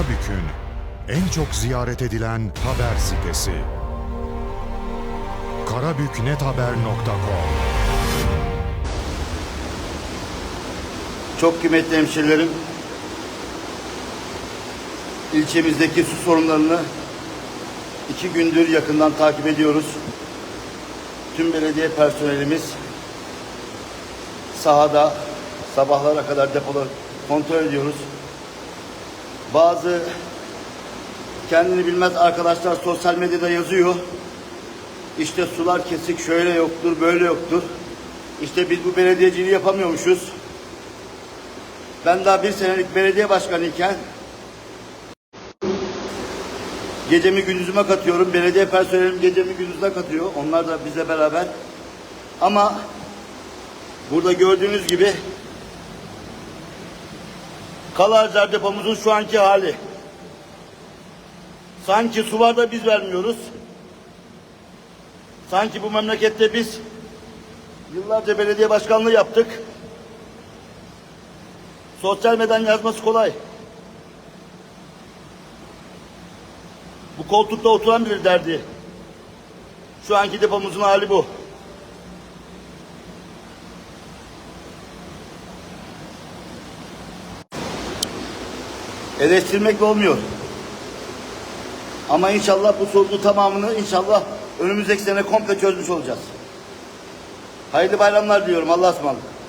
Karabük'ün en çok ziyaret edilen haber sitesi. karabüknethaber.com Çok kıymetli hemşehrilerim, ilçemizdeki su sorunlarını iki gündür yakından takip ediyoruz. Tüm belediye personelimiz sahada sabahlara kadar depoları kontrol ediyoruz. Bazı kendini bilmez arkadaşlar sosyal medyada yazıyor. İşte sular kesik şöyle yoktur, böyle yoktur. İşte biz bu belediyeciliği yapamıyormuşuz. Ben daha bir senelik belediye başkanıyken gecemi gündüzüme katıyorum. Belediye personelim gecemi gündüzüne katıyor. Onlar da bizle beraber. Ama burada gördüğünüz gibi Kalarcar depomuzun şu anki hali. Sanki su var da biz vermiyoruz. Sanki bu memlekette biz yıllarca belediye başkanlığı yaptık. Sosyal medyanın yazması kolay. Bu koltukta oturan bir derdi. Şu anki depomuzun hali bu. Eleştirmekle olmuyor. Ama inşallah bu sorunun tamamını inşallah önümüzdeki sene komple çözmüş olacağız. Hayırlı bayramlar diliyorum. Allah'a ısmarladık.